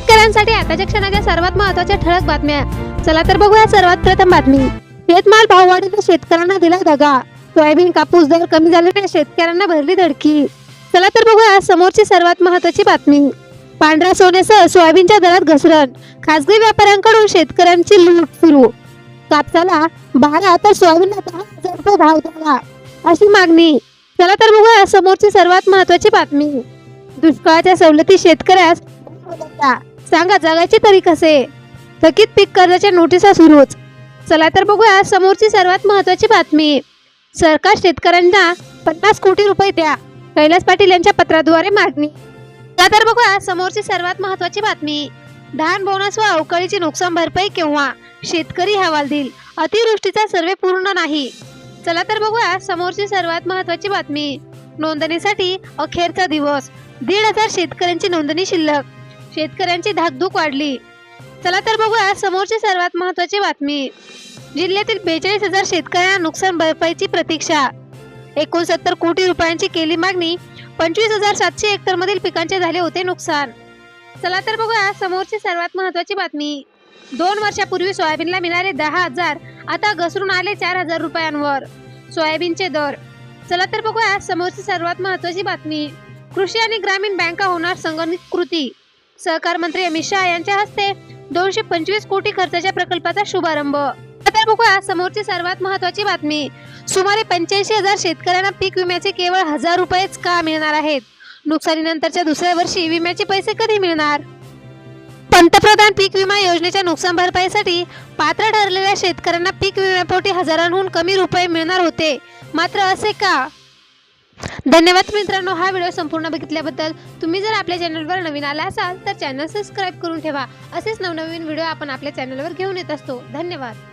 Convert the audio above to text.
शेतकऱ्यांसाठी आताच्या क्षणाच्या सर्वात महत्त्वाच्या ठळक बातम्या चला तर बघूया सर्वात प्रथम बातमी. शेतमाल भाववाढीने शेतकऱ्यांना दिला दगा. सोयाबीन कापूस दर कमी झाल्याने शेतकऱ्यांना भरली धडकी. चला तर बघूया समोरची सर्वात महत्वाची बातमी. पांढऱ्या सोन्यासह सोयाबीनच्या दरात घसरण. खासगी व्यापाऱ्यांकडून शेतकऱ्यांची लूट सुरू. कापसाला बारा तर सोयाबीनला दहा हजार रुपये भाव द्यावा अशी मागणी. चला तर बघूया समोरची सर्वात महत्वाची बातमी. दुष्काळाच्या सवलती शेतकऱ्यास सांगा जगायचे तरी कसे? थकीत पीक कर्जाच्या नोटिसा सुरूच. चला तर बघूया समोरची सर्वात महत्वाची बातमी. सरकार शेतकऱ्यांना पन्नास कोटी रुपये द्या. कैलास पाटील यांच्या पत्राद्वारे मागणी. चला तर बघूया समोरची सर्वात महत्वाची बातमी. धान बोनस व अवकाळीची नुकसान भरपाई केव्हा? शेतकरी हवाल देईल. अतिवृष्टीचा सर्वे पूर्ण नाही. चला तर बघूया समोरची सर्वात महत्वाची बातमी. नोंदणीसाठी अखेरचा दिवस. दीड हजार शेतकऱ्यांची नोंदणी शिल्लक. शेतकऱ्यांची धाकधूक वाढली. चला तर बघूया समोरची सर्वात महत्वाची बातमी. जिल्ह्यातील बेचाळीस हजार शेतकऱ्यांना नुकसान भरपाईची प्रतीक्षा. एकोणसत्तर कोटी रुपयांची केली मागणी पंचवीस हजार सातशे हेक्टर मधील पिकांचे झाले होते नुकसान. चला तर बघूया समोरची सर्वात महत्वाची बातमी. दोन वर्षापूर्वी सोयाबीनला मिळाले दहा हजार आता घसरून आले चार हजार रुपयांवर. सोयाबीनचे दर. चला तर बघूया समोरची सर्वात महत्वाची बातमी. कृषी आणि ग्रामीण बँका होणार संगणकृती सहकार मंत्री अमित शहा यांच्या हस्ते दोनशे पंचवीस कोटी खर्चाच्या प्रकल्पाचा शुभारंभ. आता बघूया समोरची सर्वात महत्वाची बातमी. सुमारे पंच्याऐंशी हजार शेतकऱ्यांना पीक विम्याचे केवळ हजार रुपयेच का मिळणार आहेत? नुकसानीनंतरच्या दुसऱ्या वर्षी विम्याचे पैसे कधी मिळणार? पंतप्रधान पीक विमा योजनेच्या नुकसान भरपाईसाठी पात्र ठरलेल्या शेतकऱ्यांना पीक विम्यापोटी हजारांहून कमी रुपये मिळणार होते. मात्र असे का? धन्यवाद मित्रांनो हा व्हिडिओ संपूर्ण बघितल्याबद्दल. तुम्ही जर आपल्या चॅनलवर नवीन आला असाल तर चॅनल सबस्क्राईब करून ठेवा. असेच नवनवीन व्हिडिओ आपण आपल्या चॅनलवर घेऊन येत असतो. धन्यवाद.